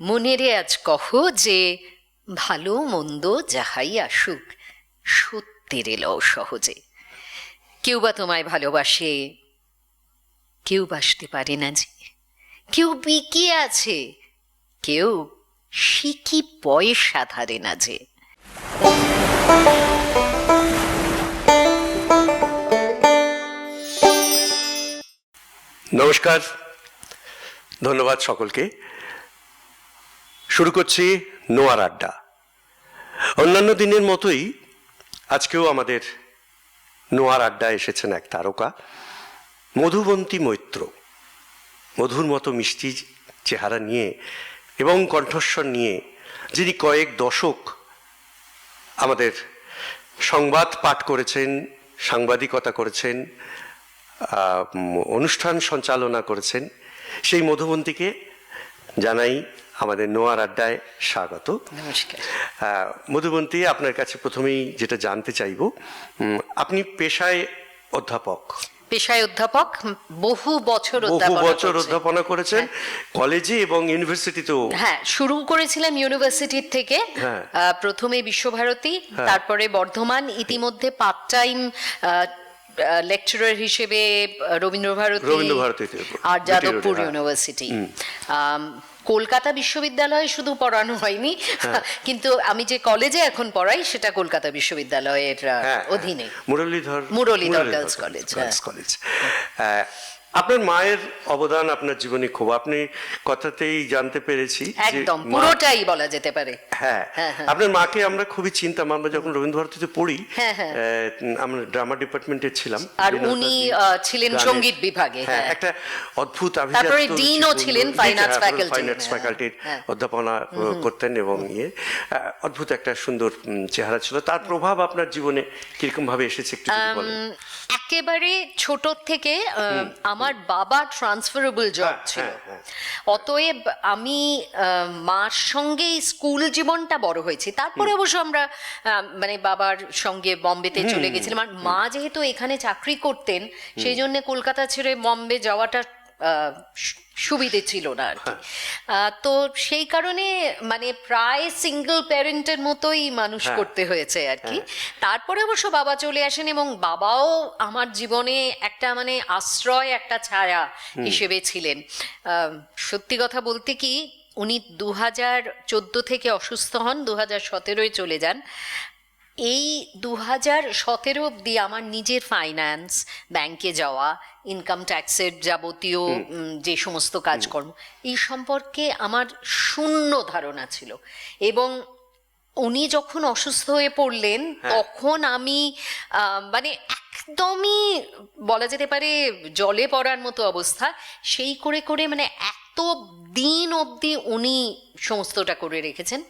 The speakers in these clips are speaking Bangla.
মনেরে আজ কহ যে, ভালো মন্দ যাহাই আসুক, সত্যের এলো সহজে। কেউ বা তোমায় ভালোবাসে, কেউ বাসতে পারে না যে। কেউ বিকিয়ে আছে, কেউ শিকি পয়সা ধারে না যে। নমস্কার, ধন্যবাদ সকলকে। শুরু করছি নোয়ার আড্ডা। অন্যান্য দিনের মতোই আজকেও আমাদের নোয়ার আড্ডা এসেছেন এক তারকা, মধুবন্তী মৈত্র। মধুর মতো মিষ্টি চেহারা নিয়ে এবং কণ্ঠস্বর নিয়ে যিনি কয়েক দশক আমাদের সংবাদ পাঠ করেছেন, সাংবাদিকতা করেছেন অনুষ্ঠান সঞ্চালনা করেছেন, সেই মধুবন্তীকে জানাই আমাদের নোয়ার আড্ডায় স্বাগত। নমস্কার। মধুবন্তী আপনার কাছে প্রথমেই যেটা জানতে চাইব আপনি পেশায় অধ্যাপক। পেশায় অধ্যাপক বহু বছর বহু বছর অধ্যাপনা করেছেন কলেজে এবং ইউনিভার্সিটিতেও। হ্যাঁ শুরু করেছিলাম ইউনিভার্সিটির থেকে হ্যাঁ। প্রথমে বিশ্বভারতী তারপরে বর্ধমান ইতিমধ্যে পার্ট টাইম লেকচারার হিসেবে রবীন্দ্রভারতী আর যাদবপুর হ্যাঁ। ইউনিভার্সিটি। কলকাতা বিশ্ববিদ্যালয়ে শুধু পড়ানো হয়নি। হ্যাঁ। কিন্তু আমি যে কলেজে এখন পড়াই সেটা কলকাতা বিশ্ববিদ্যালয়ের হ্যাঁ, অধীনে। Muralidhar Muralidhar girls college girls college. আপনার মায়ের অবদান আপনার জীবনে খুব আপনি কথাতেই জানতে পেরেছি একদম পুরোটাই বলা যেতে পারে। হ্যাঁ হ্যাঁ, হ্যাঁ। আপনার মাকে আমরা খুবই চিন্তাম আমরা যখন রবীন্দ্রভারতীতে পড়ি হ্যাঁ, আমরা ড্রামা ডিপার্টমেন্টে ছিলাম আর উনি ছিলেন সংগীত বিভাগে হ্যাঁ একটা অদ্ভুত তারপরে ডিনও ছিলেন Fine Arts faculty, fine arts ফ্যাকাল্টির। অধ্যাপনা করতেন এবং ইয়ে অদ্ভুত একটা সুন্দর চেহারা ছিল। তার প্রভাব আপনার জীবনে কীরকম ভাবে এসেছে একটু একেবারে ছোট থেকে আহ, আমার বাবা ট্রান্সফারেবল জব হ্যাঁ, ছিল। হ্যাঁ, হ্যাঁ। অতএব আমি মার সঙ্গে স্কুল জীবনটা বড় হয়েছি। তারপরে অবশ্য আমরা মানে বাবার সঙ্গে বম্বেতে চলে গেছিলাম। আর মা যেহেতু এখানে চাকরি করতেন সেই জন্য কলকাতা ছেড়ে বম্বে যাওয়াটা সুবিধে ছিল না আর কি। তো সেই কারণে মানে প্রায় সিঙ্গেল প্যারেন্টের মতোই মানুষ হ্যাঁ। করতে হয়েছে আর কি। তারপরে অবশ্য বাবা চলে আসেন এবং বাবাও আমার জীবনে একটা মানে আশ্রয় একটা ছায়া হিসেবে ছিলেন। সত্যি কথা বলতে কি উনি দু হাজার চোদ্দ থেকে অসুস্থ হন দু হাজার সতেরোয় চলে যান। এই দু হাজার সতেরো অব্দি আমার নিজের ফাইন্যান্স ব্যাংকে যাওয়া ইনকাম ট্যাক্সের যাবতীয় যে সমস্ত কাজকর্ম এই সম্পর্কে আমার শূন্য ধারণা ছিল। এবং উনি যখন অসুস্থ হয়ে পড়লেন তখন আমি মানে একদমই বলা যেতে পারে জলে পড়ার মতো অবস্থা। সেই করে করে মানে এত দিন অবধি উনি সমস্তটা করে রেখেছেন।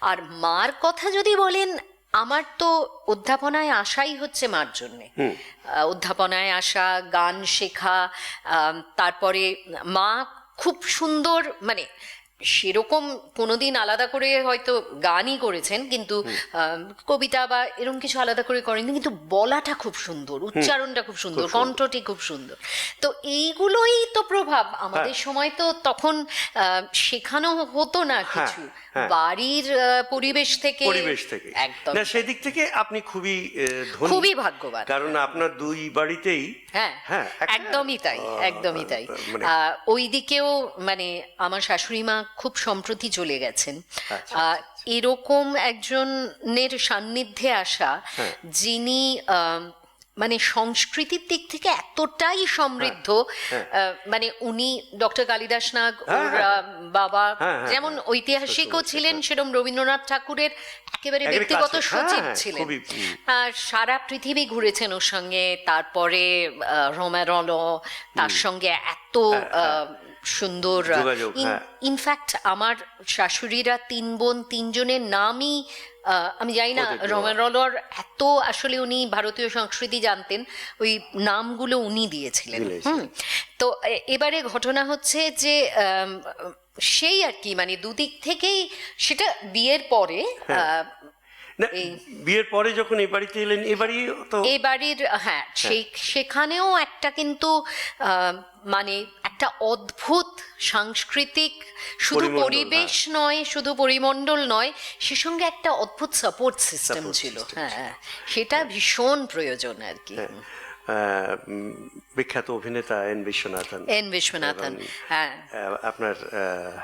আর মার কথা যদি বলেন আমার তো অধ্যাপনায় আসাই হচ্ছে মার জন্যে। অধ্যাপনায় আসা গান শেখা তারপরে মা খুব সুন্দর মানে সেরকম কোনোদিন আলাদা করে হয়তো গানই করেছেন কিন্তু কবিতা বা এরকম কিছু আলাদা করে করেননি কিন্তু বলাটা খুব সুন্দর উচ্চারণটা খুব সুন্দর কণ্ঠটি খুব সুন্দর। তো এইগুলোই তো প্রভাব। আমাদের সময় তো তখন শেখানো হতো না কিছু। হ্যাঁ। বাড়ির পরিবেশ থেকে পরিবেশ থেকে। একদম। না সেদিক থেকে আপনি খুবই খুবই ভাগ্যবান। কারণ আপনার দুই বাড়িতেই হ্যাঁ। হ্যাঁ, একদমই তাই একদমই তাই। মানে- আহ, ওই দিকেও মানে আমার শাশুড়ি মা খুব সম্প্রতি চলে গেছেন আচ্ছা, আহ, এরকম একজনের সান্নিধ্যে আসা হ্যাঁ। যিনি মানে সংস্কৃতির দিক থেকে এতটাই সমৃদ্ধ হ্যাঁ। আহ, মানে উনি ডক্টর কালিদাস নাগ হ্যাঁ, ওর হ্যাঁ। বাবা হ্যাঁ, হ্যাঁ, যেমন হ্যাঁ। ঐতিহাসিকও ছিলেন সেরকম রবীন্দ্রনাথ ঠাকুরের একেবারে ব্যক্তিগত সচিব হ্যাঁ, ছিলেন সারা পৃথিবী ঘুরেছেন ওর সঙ্গে তারপরে রোমেরলো তার সঙ্গে এত সুন্দর। ইনফ্যাক্ট আমার শাশুড়িরা তিন বোন তিনজনের নামই আমি জানি না দেওয়া। এত আসলে উনি ভারতীয় সংস্কৃতি জানতেন ওই নামগুলো উনি দিয়েছিলেন। হুম তো এবারে ঘটনা হচ্ছে যে সেই আর কি মানে দুদিক থেকেই সেটা বিয়ের পরে হ্যাঁ। আহ, না, বিয়ের পরে যখন এই বাড়িতে এলেন এ বাড়ি তো এ বাড়ির হ্যাঁ সেখানেও একটা কিন্তু আহ, মানে একটা অদ্ভুত সাংস্কৃতিক শুধু পরিবেশ নয় শুধু পরিমণ্ডল নয় সে সঙ্গে একটা অদ্ভুত সাপোর্ট সিস্টেম ছিল। হ্যাঁ সেটা ভীষণ প্রয়োজন আর কি। বিখ্যাত অভিনেতা এন বিশ্বনাথন। এন বিশ্বনাথন হ্যাঁ। আপনার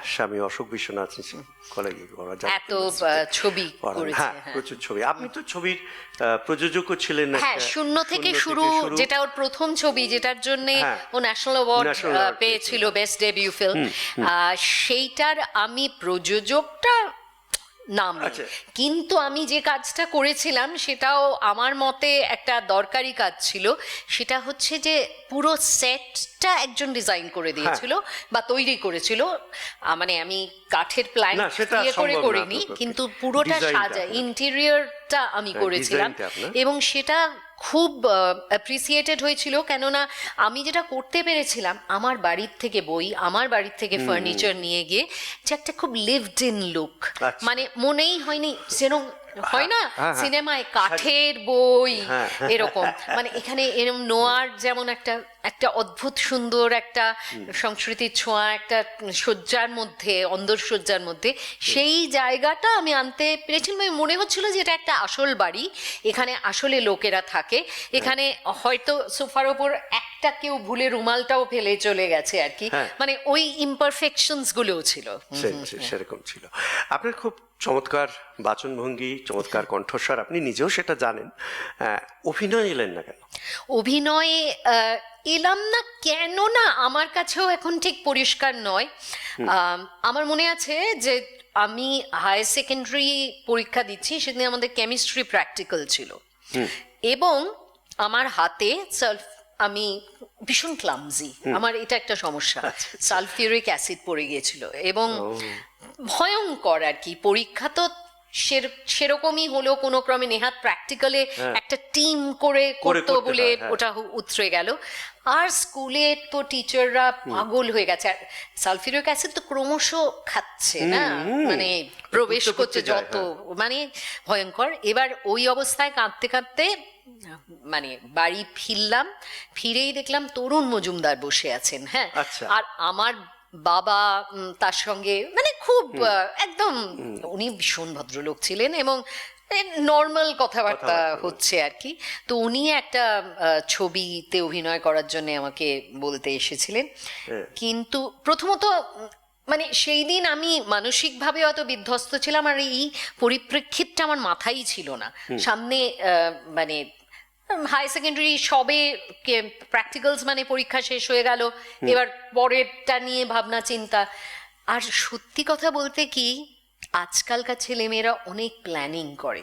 স্বামী অশোক বিশ্বনাথ কলেজে এত ছবি হ্যাঁ হ্যাঁ। প্রচুর ছবি। আপনি তো ছবির প্রযোজকও ছিলেন হ্যাঁ শূন্য থেকে শুরু যেটা ওর প্রথম ছবি যেটার জন্য। ও ন্যাশনাল অ্যাওয়ার্ড পেয়েছিল বেস্ট ডেবিউ ফিল্ম সেইটার আমি প্রযোজকটা নাম আচ্ছা। কিন্তু আমি যে কাজটা করেছিলাম সেটাও আমার মতে একটা দরকারি কাজ ছিল সেটা হচ্ছে যে পুরো সেটটা একজন ডিজাইন করে দিয়েছিল বা তৈরি করেছিল মানে আমি কাঠের প্ল্যান করে করিনি কিন্তু পুরোটা সাজা। ইন্টেরিয়রটা আমি হ্যাঁ, করেছিলাম। এবং সেটা খুব অ্যাপ্রিসিয়েটেড হয়েছিল কেননা আমি যেটা করতে পেরেছিলাম আমার বাড়ির থেকে বই আমার বাড়ির থেকে ফার্নিচার নিয়ে গিয়ে যে একটা খুব লিভড ইন লুক। মানে মনেই হয়নি যেরকম হয় না হ্যাঁ, হ্যাঁ। সিনেমায় কাঠের বই হ্যাঁ। এরকম মানে এখানে এরকম নোয়ার যেমন একটা একটা অদ্ভুত সুন্দর একটা সংস্কৃতির ছোঁয়া একটা শয্যার মধ্যে অন্দর সজ্জার মধ্যে সেই জায়গাটা আমি আনতে পেরেছিলাম। আমি মনে হচ্ছিল যে এটা একটা আসল বাড়ি। এখানে আসলে লোকেরা থাকে। এখানে হয়তো সোফার ওপর একটা কেউ ভুলে রুমালটাও ফেলে চলে গেছে আর কি। হ্যাঁ। মানে ওই ইমপারফেকশনস গুলোও ছিল সেরকম ছিল। আপনার খুব চমৎকার বাচনভঙ্গি চমৎকার কণ্ঠস্বর আপনি নিজেও সেটা জানেন। অভিনয় এলেন না কেন? অভিনয়ে এলাম না কেন না আমার কাছেও এখন ঠিক পরিষ্কার নয়। আমার মনে আছে যে আমি হায়ার সেকেন্ডারি পরীক্ষা দিচ্ছি সেদিন আমাদের কেমিস্ট্রি প্র্যাকটিক্যাল ছিল। এবং আমার হাতে সালফ আমি ভীষণ ক্লামজি আমার এটা একটা সমস্যা সালফিউরিক অ্যাসিড পড়ে গিয়েছিল এবং ভয়ঙ্কর আর কি পরীক্ষা তো সেরকমই হলো কোনো ক্রমে নেহাত প্র্যাকটিক্যালে একটা টিম করে করতো বলে হ্যাঁ। ওটা উতরে গেল। আর স্কুলে তো টিচাররা পাগল হয়ে গেছে। আর সালফিউরিক অ্যাসিড তো ক্রমশ খাচ্ছে না। মানে প্রবেশ করছে যত মানে ভয়ঙ্কর। এবার ওই অবস্থায় কাঁদতে কাঁদতে মানে বাড়ি ফিরলাম ফিরেই দেখলাম তরুণ মজুমদার বসে আছেন হ্যাঁ। আচ্ছা। আর আমার বাবা তার সঙ্গে মানে খুব একদম উনি ভীষণ ভদ্রলোক ছিলেন এবং নর্মাল কথাবার্তা হচ্ছে আর কি। তো উনি একটা ছবিতে অভিনয় করার জন্য আমাকে বলতে এসেছিলেন। হ্যাঁ। কিন্তু প্রথমত মানে সেই দিন আমি মানসিকভাবে অত বিধ্বস্ত ছিলাম আর এই পরিপ্রেক্ষিতটা আমার মাথায় ছিল না। সামনে আহ, মানে হাই সেকেন্ডারি সবে প্র্যাকটিক্যালস মানে পরীক্ষা শেষ হয়ে গেল। এবার পরেরটা নিয়ে ভাবনা চিন্তা। আর সত্যি কথা বলতে কি আজকালকার ছেলেমেয়েরা অনেক প্ল্যানিং করে।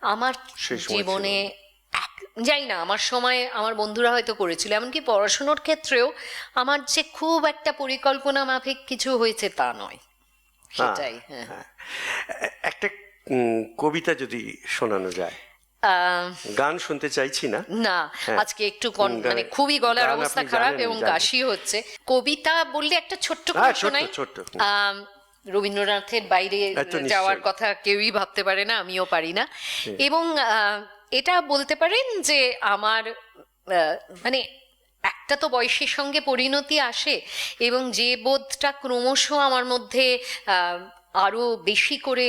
আমার জীবনে জানি না আমার সময় আমার বন্ধুরা হয়তো করেছিল। এমনকি পড়াশুনোর ক্ষেত্রেও আমার যে খুব একটা পরিকল্পনা মাফিক কিছু হয়েছে তা নয়। সেটাই হ্যাঁ। এ- একটা কবিতা যদি শোনানো যায়। গান শুনতে চাইছি না। না হ্যাঁ। আজকে একটু মানে খুবই গলার অবস্থা খারাপ এবং কাশি হচ্ছে। কবিতা বললে একটা ছোট্ট হ্যাঁ, করে শোনাই রবীন্দ্রনাথের বাইরে যাওয়ার কথা কেউই ভাবতে পারে না আমিও পারি না। এবং এটা বলতে পারেন যে আমার মানে একটা তো বয়সের সঙ্গে পরিণতি আসে এবং যে বোধটা ক্রমশ আমার মধ্যে আহ, আরও বেশি করে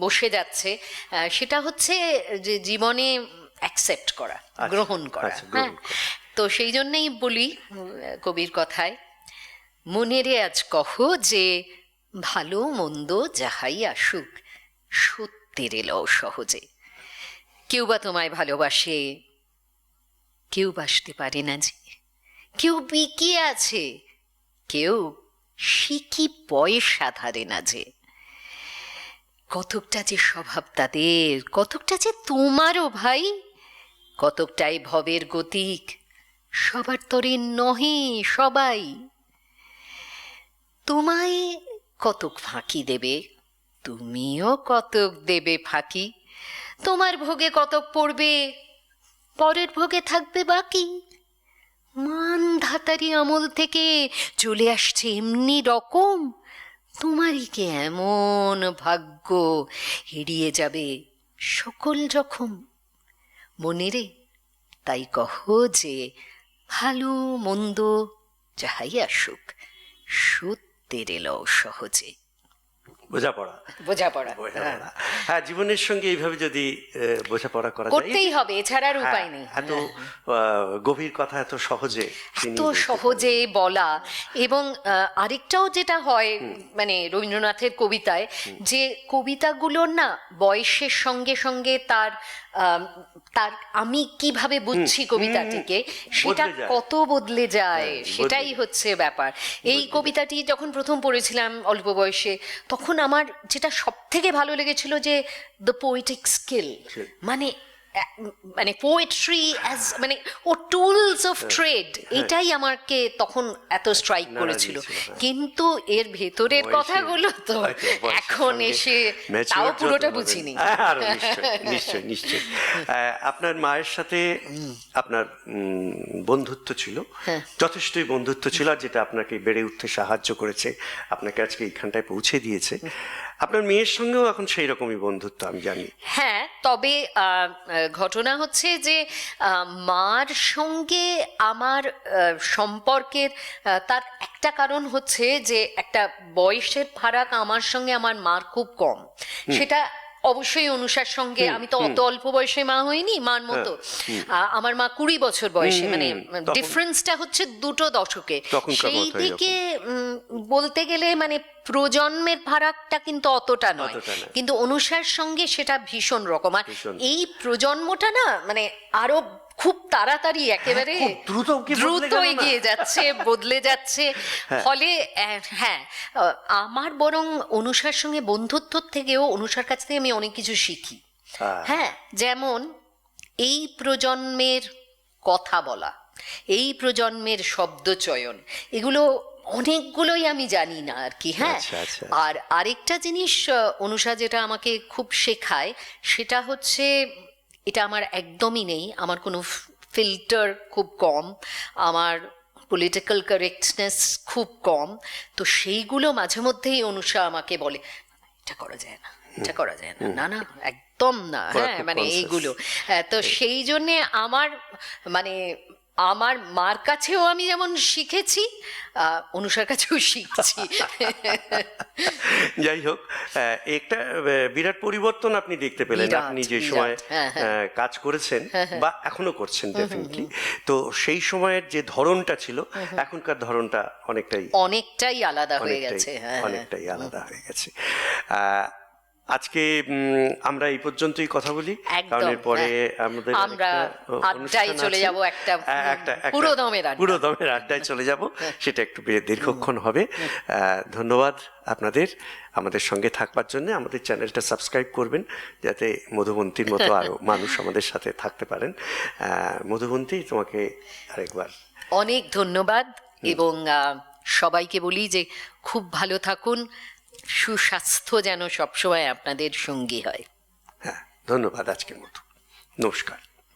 বসে যাচ্ছে সেটা হচ্ছে যে জীবনে অ্যাকসেপ্ট করা গ্রহণ করা আচ্ছা, হ্যাঁ? তো সেই জন্যই বলি কবির কথায় মনেরে আজ কহ যে ভালো মন্দ যাহাই আসুক সত্যের এলো সহজে। কেউ বা তোমায় ভালোবাসে কেউ বাসতে পারে না যে। কেউ বিকিয়ে আছে কেউ শিকি পয়সা ধারে না যে। কতকটা যে স্বভাব তাদের, কতকটা যে তোমারও ভাই, কতকটাই ভবের গতিক, সবার তরে নহে সবাই। তোমায় কতক ফাঁকি দেবে, তুমিও কতক দেবে ফাঁকি, তোমার ভোগে কতক পড়বে, পরের ভোগে থাকবে বাকি। মান ধাতারি আমল থেকে চলে আসছে এমনি রকম তোমারই কে এমন ভাগ্য এড়িয়ে যাবে সকল রকম। মনেরে তাই কহ যে ভালো মন্দ যাহাই আসুক, সত্যের এলো সহজে। বোঝাপড়া। বোঝাপড়া বোঝাপড়া। হ্যাঁ জীবনের সঙ্গে এইভাবে যদি বোঝাপড়া করা যায় করতেই হবে এছাড়া আর উপায় নেই। হ্যাঁ, এত গভীর কথা এত সহজে এত সহজে বলা এবং আরেকটাও যেটা হয় মানে রবীন্দ্রনাথের কবিতায় যে কবিতাগুলোর না বয়সের সঙ্গে সঙ্গে তার তার আমি কীভাবে বুঝছি কবিতাটিকে সেটা কত বদলে যায় হ্যাঁ, সেটাই হচ্ছে ব্যাপার। এই কবিতাটি যখন প্রথম পড়েছিলাম অল্প বয়সে তখন আমার যেটা সব থেকে ভালো লেগেছিল যে দ্য পোয়েটিক স্কিল মানে মানে পোয়েট্রি অ্যাজ মানে ও টুলস অফ ট্রেড এটাই আমাকে তখন এত স্ট্রাইক করেছিল। হ্যাঁ। কিন্তু এর ভেতরের কথাগুলো তো এখন এসে তাও পুরোটা বুঝিনি। হ্যাঁ, নিশ্চয়ই নিশ্চয়ই আহ, আপনার মায়ের সাথে আপনার বন্ধুত্ব ছিল। হ্যাঁ। যথেষ্টই বন্ধুত্ব ছিল আর যেটা আপনাকে বেড়ে উঠতে সাহায্য করেছে আপনাকে আজকে এইখানটায় পৌঁছে দিয়েছে। আপনার মেয়ের সঙ্গেও এখন সেই রকমই বন্ধুত্ব আমি জানি। হ্যাঁ তবে ঘটনা হচ্ছে যে মার সঙ্গে আমার সম্পর্কের তার একটা কারণ হচ্ছে যে একটা বয়সের ফারাক আমার সঙ্গে আমার মার খুব কম। সেটা অবশ্যই অনুষার সঙ্গে আমি তো অত অল্প বয়সে মা হইনি মার মতো আহ, আমার মা কুড়ি বছর বয়সে মানে ডিফারেন্সটা হচ্ছে দুটো দশকে। সেই দিকে বলতে গেলে মানে প্রজন্মের ফারাকটা কিন্তু অতটা নয়। কিন্তু অনুষার সঙ্গে সেটা ভীষণ রকম। আর এই প্রজন্মটা না মানে আরও খুব তাড়াতাড়ি একেবারে খুব দ্রুত দ্রুত এগিয়ে যাচ্ছে বদলে যাচ্ছে। ফলে হ্যাঁ আমার বরং অনুষার সঙ্গে বন্ধুত্বর থেকেও অনুষার কাছ থেকে আমি অনেক কিছু শিখি। হ্যাঁ। হ্যাঁ যেমন এই প্রজন্মের কথা বলা এই প্রজন্মের শব্দচয়ন এগুলো অনেকগুলোই আমি জানি না আর কি হ্যাঁ। আচ্ছা, আচ্ছা। আর আরেকটা জিনিস অনুষা যেটা আমাকে খুব শেখায় সেটা হচ্ছে এটা আমার একদমই নেই। আমার কোনো ফিল্টার খুব কম। আমার পলিটিক্যাল কারেক্টনেস খুব কম। তো সেইগুলো মাঝে মধ্যেই অনুষা আমাকে বলে এটা করা যায় না এটা করা যায় না। না না একদম না। হ্যাঁ মানে এইগুলো। হ্যাঁ, তো সেই জন্যে আমার মানে আমার মার কাছেও আমি যেমন শিখেছি অনুষার কাছেও শিখছি। যাই হোক একটা বিরাট পরিবর্তন আপনি দেখতে পেলেন। আপনি যে সময় হ্যাঁ, হ্যাঁ। কাজ করেছেন বা এখনও করছেন ডেফিনেটলি তো সেই সময়ের যে ধরনটা ছিল এখনকার ধরনটা অনেকটাই অনেকটাই আলাদা হয়ে গেছে হ্যাঁ অনেকটাই আলাদা হয়ে গেছে। আহ, আজকে আমরা এই পর্যন্তই কথা বলি। কারণ এরপরে হ্যাঁ। আমাদের আমরা আড্ডায় চলে। যাব একটা, পুরো দমের আড্ডা। পুরো দমের আড্ডায় চলে যাব। সেটা একটু দীর্ঘক্ষণ হবে। ধন্যবাদ আপনাদের আমাদের সঙ্গে থাকবার জন্য। আমাদের চ্যানেলটা সাবস্ক্রাইব করবেন যাতে মধুবন্তীর মতো আরও মানুষ আমাদের সাথে থাকতে পারেন। আহ, মধুবন্তী তোমাকে আরেকবার অনেক ধন্যবাদ এবং সবাইকে বলি যে খুব ভালো থাকুন। সুস্বাস্থ্য যেন সবসময় আপনাদের সঙ্গী হয়। হ্যাঁ ধন্যবাদ আজকের মতো। নমস্কার।